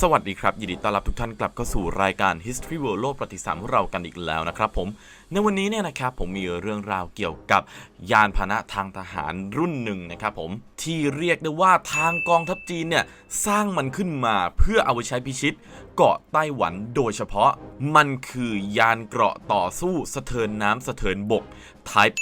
สวัสดีครับ ยินดีต้อนรับทุกท่านกลับเข้าสู่รายการ History World โลกประวัติศาสตร์ของเรากันอีกแล้วนะครับผม ในวันนี้เนี่ยนะครับผมมีเรื่องราวเกี่ยวกับยานพาหนะทางทหารรุ่นหนึ่งนะครับผมที่เรียกได้ว่าทางกองทัพจีนเนี่ยสร้างมันขึ้นมาเพื่อเอาไว้ใช้พิชิต เกาะไต้หวันโดยเฉพาะมันคือยานเกราะต่อสู้สะเทินน้ำสะเทินบก Type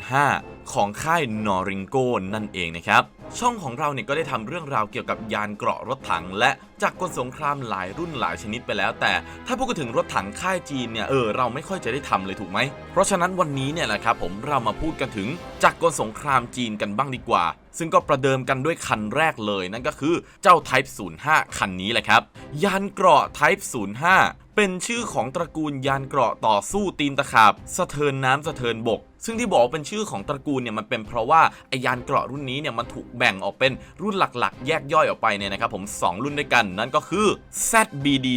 05 ของค่ายนอริงโกนั่นเองนะครับ ช่องของเราเนี่ยก็ได้ทำเรื่องราวเกี่ยวกับยานเกราะรถถัง และจากกลสงครามหลายรุ่นหลายชนิดไปแล้ว แต่ถ้าพูดถึงรถถังค่ายจีนเนี่ยเออเราไม่ค่อยจะได้ทำเลยถูกไหม เพราะฉะนั้นวันนี้เนี่ยแหละครับผมเรามาพูดกันถึงจากกลสงครามจีนกันบ้างดีกว่า ซึ่งก็ประเดิมกันด้วยคันแรกเลยนั่นก็คือเจ้า Type 05 คันนี้แหละครับ ยานเกราะ Type 05เป็นชื่อของตระกูลยานเกราะต่อสู้ตีนตะขาบสะเทินน้ำสะเทินบก ซึ่งที่บอกเป็นชื่อของตระกูลเนี่ยมันเป็นเพราะว่าไอยานเกราะรุ่นนี้เนี่ยมันถูกแบ่งออกเป็นรุ่นหลักๆ แยกย่อยออกไปเนี่ยนะครับผม 2 รุ่นด้วยกันนั่นก็คือ ZBD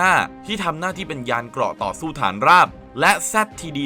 05ที่ทำหน้าที่เป็นยานเกราะต่อสู้ฐานราบ และ ZTD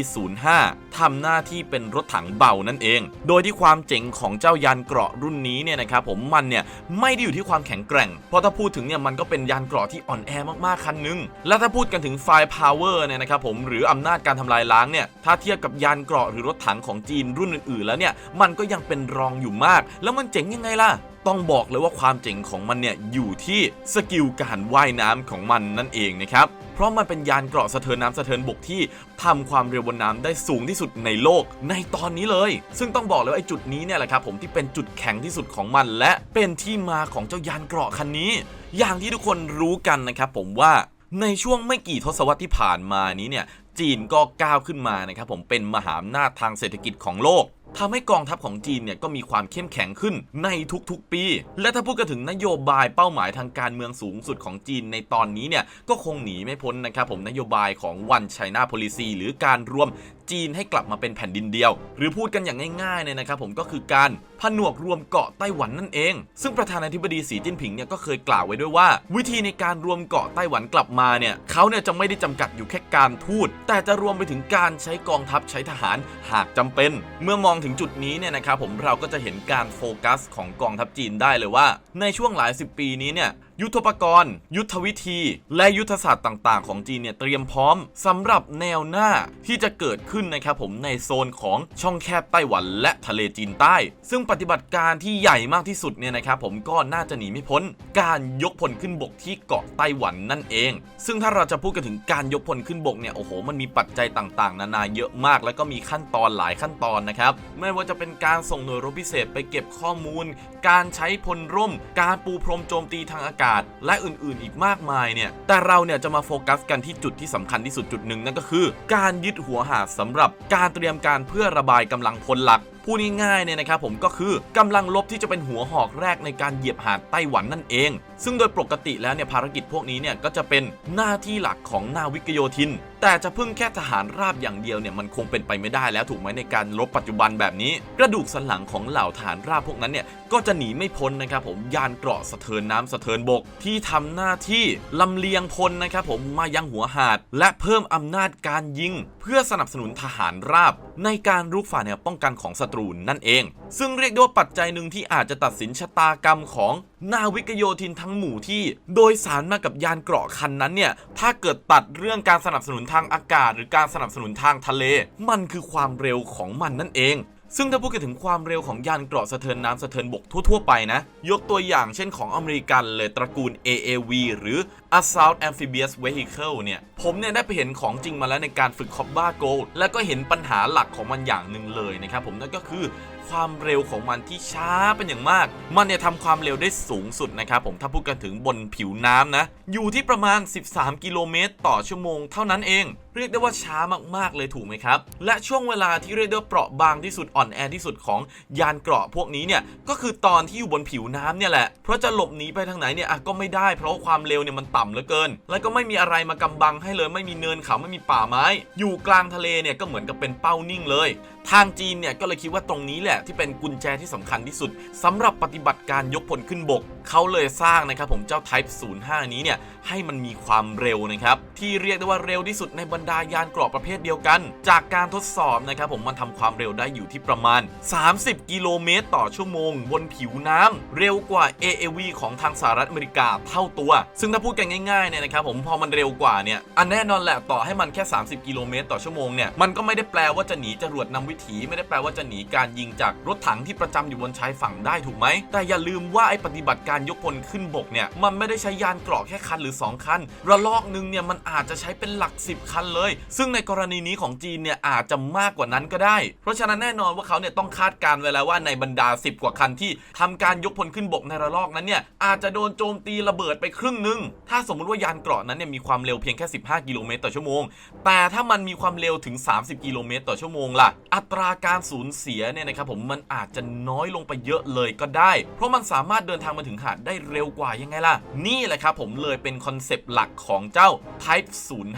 05 ทำหน้าที่เป็นรถถังเบานั่นเอง โดยที่ความเจ๋งของเจ้ายานเกราะรุ่นนี้เนี่ยนะครับผมมันเนี่ยไม่ได้อยู่ที่ความแข็งแกร่ง เพราะถ้าพูดถึงเนี่ยมันก็เป็นยานเกราะที่อ่อนแอมากๆคันหนึง และถ้าพูดกันถึงไฟพาวเวอร์เนี่ยนะครับผมหรืออำนาจการทำลายล้างเนี่ยถ้าเทียบกับยานเกราะหรือรถถังของจีนรุ่นอื่นๆ แล้วเนี่ยมันก็ยังเป็นรองอยู่มาก แล้วมันเจ๋งยังไงล่ะต้องบอกเลยว่าความเจ๋งของมันเนี่ยอยู่ที่สกิลการว่ายน้ำของมันนั่นเองนะครับ เพราะมันเป็นยานเกราะสะเทินน้ำสะเทินบกที่ทำความเร็วบนน้ำได้สูงที่สุดในโลกในตอนนี้เลย ซึ่งต้องบอกเลยว่าไอ้จุดนี้เนี่ยแหละครับผมที่เป็นจุดแข็งที่สุดของมัน และเป็นที่มาของเจ้ายานเกราะคันนี้ อย่างที่ทุกคนรู้กันนะครับผมว่าในช่วงไม่กี่ทศวรรษที่ผ่านมานี้เนี่ยจีนก็ก้าวขึ้นมานะครับผมเป็นมหาอำนาจทางเศรษฐกิจของโลก ทำให้กองทัพของจีนเนี่ยก็มีความเข้มแข็งขึ้นในทุกๆปี และถ้าพูดกันถึงนโยบายเป้าหมายทางการเมืองสูงสุดของจีนในตอนนี้เนี่ยก็คงหนีไม่พ้นนะครับผมนโยบายของวันไชน่าโพลิซีหรือการรวม จีนให้กลับมาเป็นแผ่นดินเดียว หรือพูดกันอย่างง่ายๆเนี่ยนะครับผมก็คือการผนวกรวมเกาะไต้หวันนั่นเอง ซึ่งประธานาธิบดีสีจิ้นผิงเนี่ยก็เคยกล่าวไว้ด้วยว่า วิธีในการรวมเกาะไต้หวันกลับมาเนี่ยเขาเนี่ยจะไม่ได้จำกัดอยู่แค่การทูตแต่จะรวมไปถึงการใช้กองทัพใช้ทหารหากจำเป็น เมื่อมองถึงจุดนี้เนี่ยนะครับผมเราก็จะเห็นการโฟกัสของกองทัพจีนได้เลยว่า ในช่วงหลายสิบปีนี้เนี่ย ยุทธปกรณ์ ยุทธวิธี และยุทธศาสตร์ต่าง ๆ ของจีนเนี่ยเตรียมพร้อมสำหรับแนวหน้าที่จะเกิดขึ้นนะครับผมในโซนของช่องแคบไต้หวัน และทะเลจีนใต้ ซึ่งปฏิบัติการที่ใหญ่มากที่สุดเนี่ยนะครับผมก็น่าจะหนีไม่พ้น การยกพลขึ้นบกที่เกาะไต้หวันนั่นเอง ซึ่งถ้าเราจะพูดกันถึงการยกพลขึ้นบกเนี่ยโอ้โหมันมีปัจจัยต่าง ๆ นานาเยอะมาก แล้วก็มีขั้นตอนหลายขั้นตอนนะครับไม่ว่าจะเป็นการส่งหน่วยรบพิเศษไปเก็บข้อมูล การใช้พลร่ม การปูพรมโจมตีทางอากาศและอื่นๆ อีกมากมายเนี่ย แต่เราเนี่ยจะมาโฟกัสกันที่จุดที่สำคัญที่สุดจุดหนึ่งนั่นก็คือ การยึดหัวหาดสำหรับการเตรียมการเพื่อระบายกำลังพลหลัก พูดง่ายๆเนี่ยนะครับผมก็คือกำลังลบที่จะเป็นหัวหอกแรกในการเหยียบหาดไต้หวันนั่นเอง ซึ่งโดยปกติแล้วเนี่ยภารกิจพวกนี้เนี่ยก็จะเป็นหน้าที่หลักของนาวิกโยธิน แต่จะพึ่งแค่ทหารราบอย่างเดียวเนี่ยมันคงเป็นไปไม่ได้แล้วถูกไหมในการรบปัจจุบันแบบนี้ กระดูกสันหลังของเหล่าทหารราบพวกนั้นเนี่ยก็จะหนีไม่พ้นนะครับผมยานเกราะสะเทินน้ำสะเทินบก ที่ทำหน้าที่ลำเลียงพลนะครับผมมายังหัวหาด และเพิ่มอำนาจการยิง เพื่อสนับสนุนทหารราบ ในการรุกฝ่าแนวป้องกันของศัตรูนั่นเอง ซึ่งเรียกได้ว่าปัจจัยหนึ่งที่อาจจะตัดสินชะตากรรมของนาวิกโยธินทั้งหมู่ที่ โดยสารมากับยานเกราะคันนั้นเนี่ย ถ้าเกิดตัดเรื่องการสนับสนุนทางอากาศ หรือการสนับสนุนทางทะเล มันคือความเร็วของมันนั่นเอง ซึ่งถ้าพูดถึงความเร็วของยานเกราะสะเทินน้ำสะเทินบกทั่วๆไปนะ ยกตัวอย่างเช่นของอเมริกันเลยตระกูล AAV หรือ Assault Amphibious Vehicle เนี่ย ผมเนี่ยได้ไปเห็นของจริงมาแล้วในการฝึกคอบบ้าโกลแล้วก็เห็นปัญหาหลักของมันอย่างหนึ่งเลยนะครับผมนั่นก็คือ ความเร็วของมันที่ช้าเป็นอย่างมาก มันเนี่ยทำความเร็วได้สูงสุดนะครับผมถ้าพูดกันถึงบนผิวน้ำนะ อยู่ที่ประมาณ 13 กิโลเมตรต่อชั่วโมงเท่านั้นเอง เรียกได้ว่าช้ามากๆเลยถูกไหมครับ และช่วงเวลาที่เรียกได้ว่าเปราะบางที่สุดอ่อนแอที่สุดของยานเกราะพวกนี้เนี่ยก็คือตอนที่อยู่บนผิวน้ำเนี่ยแหละเพราะจะหลบหนีไปทางไหนเนี่ยก็ไม่ได้เพราะความเร็วเนี่ยมันต่ำเหลือเกิน แล้วก็ไม่มีอะไรมากำบังให้เลยไม่มีเนินเขาไม่มีป่าไม้ อยู่กลางทะเลเนี่ยก็เหมือนกับเป็นเป้านิ่งเลย ทางจีนเนี่ยก็เลยคิดว่าตรงนี้แหละที่เป็นกุญแจที่สำคัญที่สุดสำหรับปฏิบัติการยกพลขึ้นบก เขาเลยสร้างนะครับผมเจ้า Type 05 นี้เนี่ยให้มันมีความเร็วนะครับที่เรียกได้ว่าเร็วที่สุดในบรรดายานเกราะประเภทเดียวกัน จากการทดสอบนะครับผมมันทำความเร็วได้อยู่ที่ประมาณ 30 กิโลเมตร ต่อชั่วโมง บนผิวน้ำเร็วกว่า AAV ของทางสหรัฐอเมริกาเท่าตัว ซึ่งถ้าพูดกันง่ายๆเนี่ยนะครับผมพอมันเร็วกว่าเนี่ยอันแน่นอนแหละต่อให้มันแค่ 30 กิโลเมตร ต่อชั่วโมงเนี่ยมันก็ไม่ได้แปลว่าจะหนีจรวดนำวิถีไม่ได้แปลว่าจะหนีการยิงจากรถถังที่ประจำอยู่บนชายฝั่งได้ถูกไหม แต่อย่าลืมว่าไอ้ปฏิบัติการยกพลขึ้นบกเนี่ยมันไม่ได้ใช้ยานเกราะแค่คันหรือ 2 คัน ระลอกหนึ่งเนี่ยมันอาจจะใช้เป็นหลัก 10 คันเลย ซึ่งในกรณีนี้ของจีนเนี่ยอาจจะมากกว่านั้นก็ได้ เพราะฉะนั้นแน่นอนว่าเขาเนี่ยต้องคาดการณ์ไว้แล้วว่าในบรรดา 10 กว่าคันที่ทำการยกพลขึ้นบกในระลอกนั้นเนี่ยอาจจะโดนโจมตีระเบิดไปครึ่งหนึ่งถ้าสมมุติว่ายานเกราะนั้นเนี่ยมีความเร็วเพียงแค่ 15 กิโลเมตรต่อชั่วโมง แต่ถ้ามันมีความเร็วถึง 30 กิโลเมตรต่อชั่วโมงล่ะอัตราการสูญเสียเนี่ยนะครับผมมันอาจจะน้อยลงไปเยอะเลยก็ได้ เพราะมันสามารถเดินทางมาถึงหาดได้เร็วกว่ายังไงล่ะ นี่แหละครับผมเลยเป็นคอนเซปต์หลักของเจ้า Type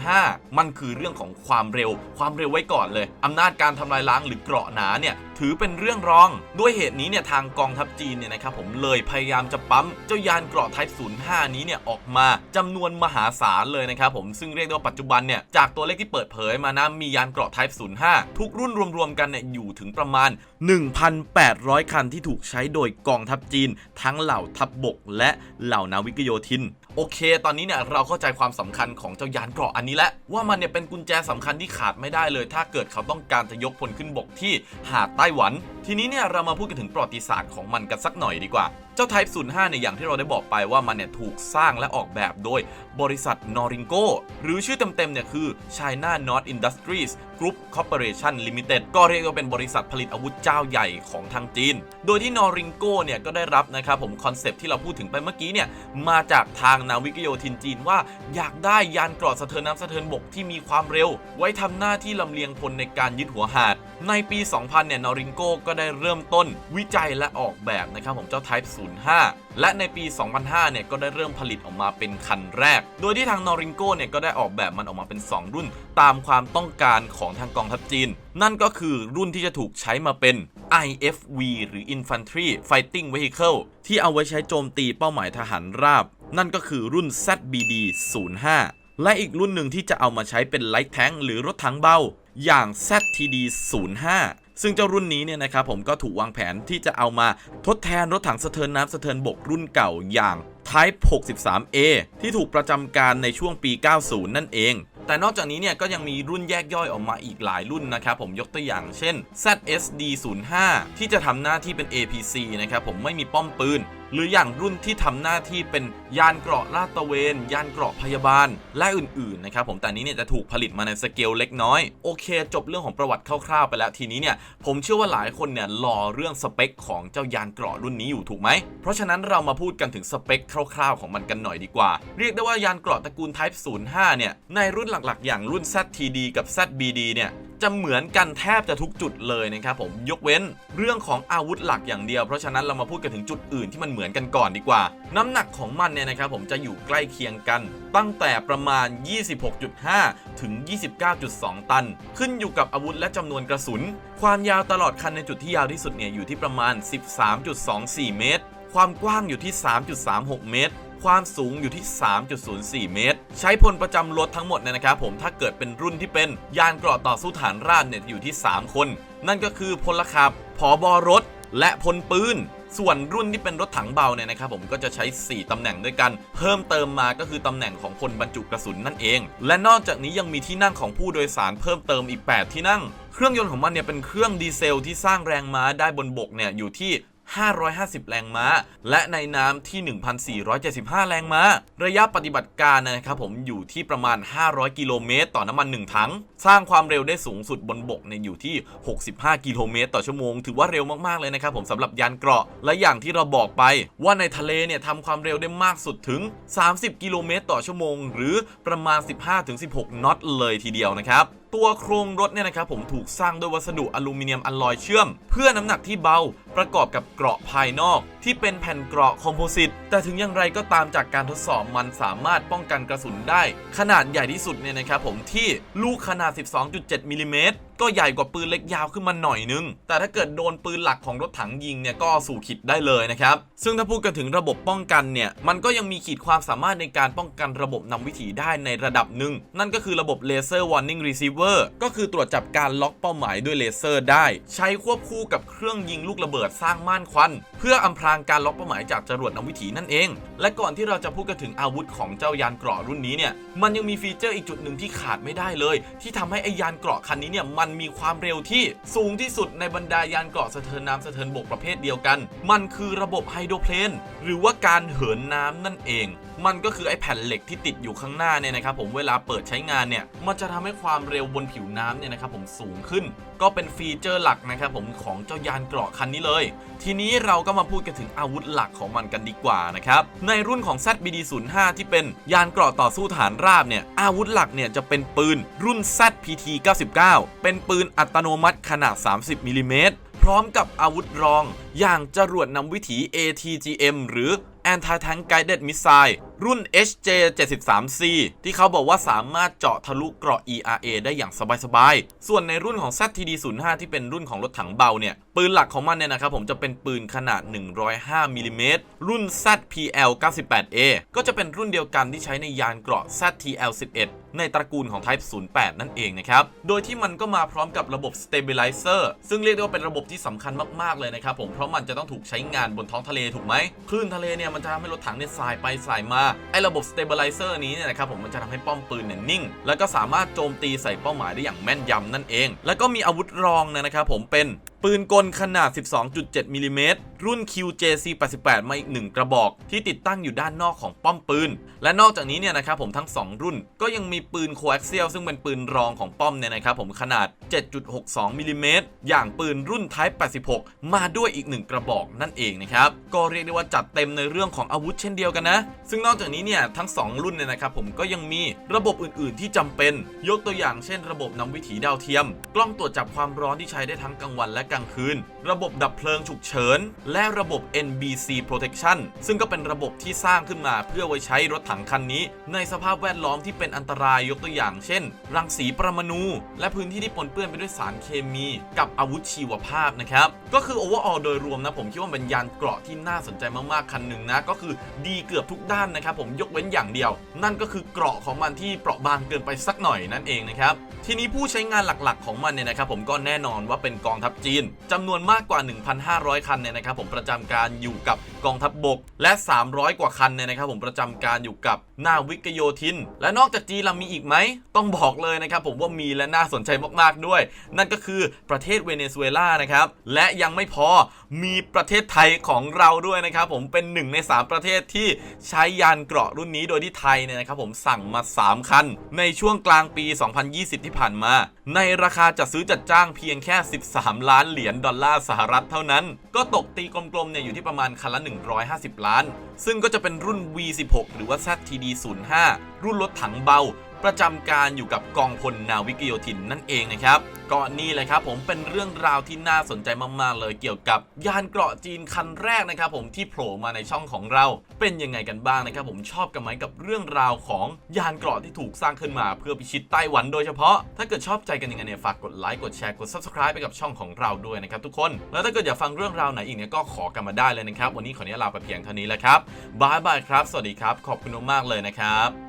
05 มันคือเรื่องของความเร็ว ความเร็วไว้ก่อนเลยอำนาจการทำลายล้างหรือเกราะหนาเนี่ย ถือเป็นเรื่องรอง ด้วยเหตุนี้เนี่ยทางกองทัพจีนเนี่ยนะครับผมเลยพยายามจะปั๊มเจ้ายานเกราะ Type 05 นี้เนี่ยออกมาจำนวนมหาศาลเลยนะครับผมซึ่งเรียกได้ว่าปัจจุบันเนี่ยจากตัวเลขที่เปิดเผยมานะมียานเกราะ Type 05 ทุกรุ่นรวมๆกันเนี่ยอยู่ถึงประมาณ 1,800 คันที่ถูกใช้โดยกองทัพจีน ทั้งเหล่าทัพบบกและเหล่านาวิกโยธิน โอเค ตอนนี้เนี่ยเราเข้าใจความสำคัญของเจ้ายานเกราะอันนี้แล้วว่ามันเนี่ยเป็นกุญแจสำคัญที่ขาดไม่ได้เลย ถ้าเกิดเขาต้องการจะยกพลขึ้นบกที่หาดไต้หวัน ทีนี้เนี่ยเรามาพูดกันถึงประวัติศาสตร์ของมันกันสักหน่อยดีกว่า จ้า Type 05เนี่ยอย่างที่เราได้บอกไปว่ามันเนี่ยถูกสร้างและออกแบบโดยบริษัทนอริงโกหรือชื่อเต็มๆเนี่ยคือ China North Industries Group Corporation Limited ก็เรียกว่าเป็นบริษัทผลิตอาวุธเจ้าใหญ่ของทางจีน โดยที่นอริงโกเนี่ยก็ได้รับนะครับผมคอนเซปต์ที่เราพูดถึงไปเมื่อกี้เนี่ยมาจากทางนาวิกโยธินจีนว่าอยากได้ยานเกราะสะเทินน้ำสะเทินบกที่มีความเร็ว ไว้ทำหน้าที่ลำเลียงพลในการยึดหัวหาด ในปี 2000 เนี่ยนอริงโกก็ได้เริ่มต้นวิจัยและออกแบบนะครับผมเจ้า Type 05 และในปี 2005 เนี่ยก็ได้เริ่มผลิตออกมาเป็นคันแรก โดยที่ทางนอริงโกเนี่ยก็ได้ออกแบบมันออกมาเป็น 2 รุ่น ตามความต้องการของทางกองทัพจีน นั่นก็คือรุ่นที่จะถูกใช้มาเป็น IFV หรือ Infantry Fighting Vehicle ที่เอาไว้ใช้โจมตีเป้าหมายทหารราบ นั่นก็คือรุ่น ZBD 05 และอีกรุ่นหนึ่งที่จะเอามาใช้เป็น Light Tank หรือรถถังเบา อย่าง ZTD 05 ซึ่งเจ้ารุ่นนี้เนี่ยนะครับผมก็ถูกวางแผนที่จะเอามาทดแทนรถถังสะเทินน้ำสะเทินบกรุ่นเก่าอย่าง Type 63A ที่ถูกประจำการในช่วงปี 90 นั่นเอง แต่นอกจากนี้เนี่ยก็ยังมีรุ่นแยกย่อยออกมาอีกหลายรุ่นนะครับผมยกตัวอย่างเช่น ZSD 05ที่จะทำหน้าที่เป็น APC นะครับผมไม่มีป้อมปืน หรืออย่างรุ่นที่ทำหน้าที่เป็นยานเกราะลาดตระเวน ยานเกราะพยาบาล และอื่นๆนะครับผมแต่นี้เนี่ยจะถูกผลิตมาในสเกลเล็กน้อยโอเค จบเรื่องของประวัติคร่าวๆ ไปแล้วทีนี้เนี่ยผมเชื่อว่าหลายคนเนี่ยรอเรื่องสเปคของเจ้ายานเกราะรุ่นนี้อยู่ถูกไหมเพราะฉะนั้นเรามาพูดกันถึงสเปคคร่าวๆของมันกันหน่อยดีกว่า เรียกได้ว่ายานเกราะตระกูล Type 05เนี่ยในรุ่นหลักๆ อย่างรุ่น ZTD กับ ZBD เนี่ย จะเหมือนกันแทบจะทุกจุดเลยนะครับผมยกเว้นเรื่องของอาวุธหลักอย่างเดียว เพราะฉะนั้นเรามาพูดกันถึงจุดอื่นที่มันเหมือนกันก่อนดีกว่า น้ำหนักของมันเนี่ยนะครับผมจะอยู่ใกล้เคียงกัน ตั้งแต่ประมาณ 26.5 ถึง 29.2 ตัน ขึ้นอยู่กับอาวุธและจำนวนกระสุน ความยาวตลอดคันในจุดที่ยาวที่สุดเนี่ยอยู่ที่ประมาณ 13.24 เมตร ความกว้างอยู่ที่ 3.36 เมตร ความสูงอยู่ที่ 3.04 เมตร ใช้พลประจำรถทั้งหมดเนี่ยนะครับผมถ้าเกิดเป็นรุ่นที่เป็นยานเกราะต่อสู้ฐานราบเนี่ยอยู่ที่ 3 คน นั่นก็คือพลขับผอบอรถ และพลปืนส่วนรุ่นที่เป็นรถถังเบาเนี่ยนะครับผมก็จะใช้ 4 ตำแหน่งด้วยกัน เพิ่มเติมมาก็คือตำแหน่งของพลบรรจุกระสุนนั่นเอง และนอกจากนี้ยังมีที่นั่งของผู้โดยสารเพิ่มเติมอีก 8 ที่นั่ง เครื่องยนต์ของมันเนี่ยเป็นเครื่องดีเซลที่สร้างแรงม้าได้บนบกเนี่ยอยู่ที่ 550 แรงม้า และในน้ำที่ 1,475 แรงม้า ระยะปฏิบัติการนะครับผมอยู่ที่ประมาณ 500 กิโลเมตร ต่อน้ำมัน 1 ถัง สร้างความเร็วได้สูงสุดบนบกเนี่ยอยู่ที่ 65 กิโลเมตร ต่อชั่วโมง ถือว่าเร็วมากๆเลยนะครับผมสำหรับยานเกราะ และอย่างที่เราบอกไป ว่าในทะเลเนี่ยทำความเร็วได้มากสุดถึง 30 กิโลเมตร ต่อชั่วโมง หรือประมาณ 15-16 น็อตเลยทีเดียวนะครับ ตัวโครงรถเนี่ยนะครับผมถูกสร้างด้วยวัสดุอลูมิเนียมอลลอยเชื่อม เพื่อน้ำหนักที่เบาประกอบกับเกราะภายนอก ที่เป็นแผ่นเกราะคอมโพสิตแต่ถึงอย่างไรก็ตามจากการทดสอบมันสามารถป้องกันกระสุนได้ ขนาดใหญ่ที่สุดเนี่ยนะครับผมที่ลูกขนาด 12.7มิลลิเมตร ก็ใหญ่กว่าปืนเล็กยาวขึ้นมาหน่อยนึง แต่ถ้าเกิดโดนปืนหลักของรถถังยิงเนี่ยก็สู่ขิดได้เลยนะครับ ซึ่งถ้าพูดกันถึงระบบป้องกันเนี่ย มันก็ยังมีขีดความสามารถในการป้องกันระบบนำวิถีได้ในระดับหนึ่ง นั่นก็คือระบบ Laser Warning Receiver ก็คือตรวจจับการล็อกเป้าหมายด้วยเลเซอร์ได้ ใช้ควบคู่กับเครื่องยิงลูกระเบิดสร้างม่านควัน เพื่ออำพรางการล็อกเป้าหมายจากจรวดนำวิถีนั่นเอง และก่อนที่เราจะพูดกันถึงอาวุธของเจ้ายานเกราะรุ่นนี้เนี่ย มันยังมีฟีเจอร์อีกจุดหนึ่งที่ขาดไม่ได้เลย ที่ทำให้ไอยานเกราะคันนี้เนี่ยมันมีความเร็วที่สูงที่สุดในบรรดายานเกราะสะเทินน้ำสะเทินบกประเภทเดียวกัน มันคือระบบไฮโดรเพลนหรือว่าการเหินน้ำนั่นเอง มันก็คือไอ้แผ่นเหล็กที่ติดอยู่ข้างหน้าเนี่ยนะครับผมเวลาเปิดใช้งานเนี่ยมันจะทำให้ความเร็วบนผิวน้ำเนี่ยนะครับผมสูงขึ้น ก็เป็นฟีเจอร์หลักนะครับผมของเจ้ายานเกราะคันนี้เลย ทีนี้เราก็มาพูดกันถึงอาวุธหลักของมันกันดีกว่านะครับในรุ่นของ ZBD05 ที่เป็นยานเกราะต่อสู้ฐานราบเนี่ยอาวุธหลักเนี่ยจะเป็นปืนรุ่น ZPT99 เป็นปืนอัตโนมัติขนาด 30มิลลิเมตรพร้อมกับอาวุธรอง อย่างจรวดนำวิถี ATGM หรือ Anti-Tank Guided Missile รุ่น HJ73C ที่เขาบอกว่าสามารถเจาะทะลุเกราะ ERA ได้อย่างสบายๆ ส่วนในรุ่นของ ZTD05 ที่เป็นรุ่นของรถถังเบาเนี่ย ปืนหลักของมันเนี่ยนะครับผมจะเป็นปืนขนาด 105มิลลิเมตรรุ่น ZPL98A ก็จะเป็นรุ่นเดียวกันที่ใช้ในยานเกราะ ZTL11 ในตระกูลของ Type 08 นั่นเองนะครับ โดยที่มันก็มาพร้อมกับระบบ Stabilizer ซึ่งเรียกได้ว่าเป็นระบบที่สำคัญมากๆเลยนะครับผมเพราะมันจะต้องถูกใช้งานบนท้องทะเลถูกไหมคลื่นทะเลเนี่ยมันจะทำให้รถถังเนี่ยสายไปสายมาไอ้ระบบ Stabilizer นี้เนี่ยนะครับผมมันจะทำให้ป้อมปืนเนี่ยนิ่ง แล้วก็สามารถโจมตีใส่เป้าหมายได้อย่างแม่นยำนั่นเอง แล้วก็มีอาวุธรองนะครับผมเป็นปืนกลขนาด 12.7มิลลิเมตร รุ่น QJC88 มาอีกหนึ่งกระบอก ที่ติดตั้งอยู่ด้านนอกของป้อมปืน และนอกจากนี้เนี่ยนะครับผมทั้ง 2 รุ่น ก็ยังมีปืนโคแอคเซียลซึ่งเป็นปืนรองของป้อมเนี่ยนะครับผมขนาด 7.62มิลลิเมตรอย่างปืนรุ่น Type 86 มาด้วยอีกหนึ่งกระบอกนั่นเองนะครับก็เรียกได้ว่าจัดเต็มในเรื่องของอาวุธเช่นเดียวกันนะ ซึ่งนอกจากนี้เนี่ยทั้ง 2 รุ่นเนี่ยนะครับผมก็ยังมีระบบอื่น ๆ ที่จำเป็น ยกตัวอย่างเช่น ระบบนำวิถีดาวเทียม กล้องตรวจจับความร้อนที่ใช้ได้ทั้งกลางวันและกลางคืน ระบบดับเพลิงฉุกเฉินและระบบ NBC Protection ซึ่งก็เป็นระบบที่สร้างขึ้นมาเพื่อไว้ใช้รถถังคันนี้ ในสภาพแวดล้อมที่เป็นอันตรายยกตัวอย่าง เช่น รังสีประมาณู และพื้นที่ที่ปนเปื้อนไปด้วยสารเคมี กับอาวุธชีวภาพนะครับ ก็คือ overall โดยรวมนะผมคิดว่าเป็นยานเกราะที่น่าสนใจมากๆคันหนึ่งนะก็คือดีเกือบทุกด้านนะครับผมยกเว้นอย่างเดียว นั่นก็คือเกราะของมันที่เปราะบางเกินไปสักหน่อยนั่นเองนะครับทีนี้ผู้ใช้งานหลักๆ ของมันเนี่ยนะครับผมก็แน่นอนว่าเป็นกองทัพจีนจำนวนมากกว่า 1,500 คันเนี่ยนะครับผมประจำการอยู่กับกองทัพบบก และ 300 กว่าคันเนี่ยนะครับ ผมประจำการอยู่กับนาวิกโยธิน และนอกจากจีนเรามีอีกไหม ต้องบอกเลยนะครับผมว่ามีและน่าสนใจมากๆด้วย นั่นก็คือประเทศเวเนซุเอลานะครับ และยังไม่พอมีประเทศไทยของเราด้วยนะครับผมเป็นหนึ่งใน 3 ประเทศที่ใช้ยานเกราะรุ่นนี้โดยที่ไทยเนี่ยนะครับผมสั่งมา 3 คัน ในช่วงกลางปี 2020 ที่ผ่านมา ในราคาจัดซื้อจัดจ้างเพียงแค่ 13 ล้านเหรียญดอลลาร์สหรัฐเท่านั้น ก็ตกตีกลมๆเนี่ยอยู่ที่ประมาณคันละ 150 ล้าน ซึ่งก็จะเป็นรุ่น V16 หรือว่า ZTD05 รุ่นรถถังเบา ประจำการอยู่กับกองพลนาวิกโยธินนั่นเองนะครับก็นี่เลยครับผมเป็นเรื่องราวที่น่าสนใจมากๆเลยเกี่ยวกับยานเกราะจีนคันแรกนะครับผมที่โผล่มาในช่องของเรา เป็นยังไงกันบ้างนะครับผมชอบกันไหมกับเรื่องราวของยานเกราะที่ถูกสร้างขึ้นมา เพื่อพิชิตไต้หวันโดยเฉพาะ ถ้าเกิดชอบใจกันยังไงเนี่ยฝากกดไลค์กดแชร์กด subscribe ไปกับช่องของเราด้วยนะครับทุกคนแล้วถ้าเกิดอยากฟังเรื่องราวไหนอีกเนี่ยก็ขอกันมาได้เลยนะครับวันนี้ขออนุญาตลาไปเพียงเท่านี้แล้วครับบายบายครับ สวัสดีครับ ขอบคุณมากเลยนะครับ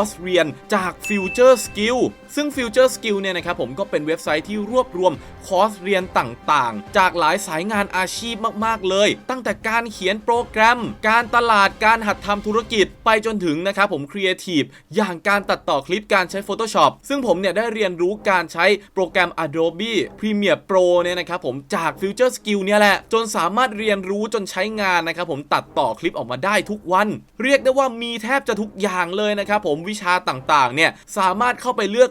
ร์สเรียนจาก Future Skill ซึ่ง Future Skill เนี่ยนะครับผมก็เป็นเว็บไซต์ที่รวบรวมคอร์สเรียนต่างๆ จากหลายสายงานอาชีพมากๆเลย ตั้งแต่การเขียนโปรแกรม การตลาดการหัดทำธุรกิจไปจนถึงนะครับผมครีเอทีฟอย่างการตัดต่อคลิปการใช้ Photoshop ซึ่งผมเนี่ยได้เรียนรู้การใช้โปรแกรม Adobe Premiere Pro เนี่ยนะครับผมจาก Future Skill เนี่ยแหละ จนสามารถเรียนรู้จนใช้งานนะครับผมตัดต่อคลิปออกมาได้ทุกวัน เรียกได้ว่ามีแทบจะทุกอย่างเลยนะครับผมวิชาต่างๆเนี่ยสามารถเข้าไปเลือก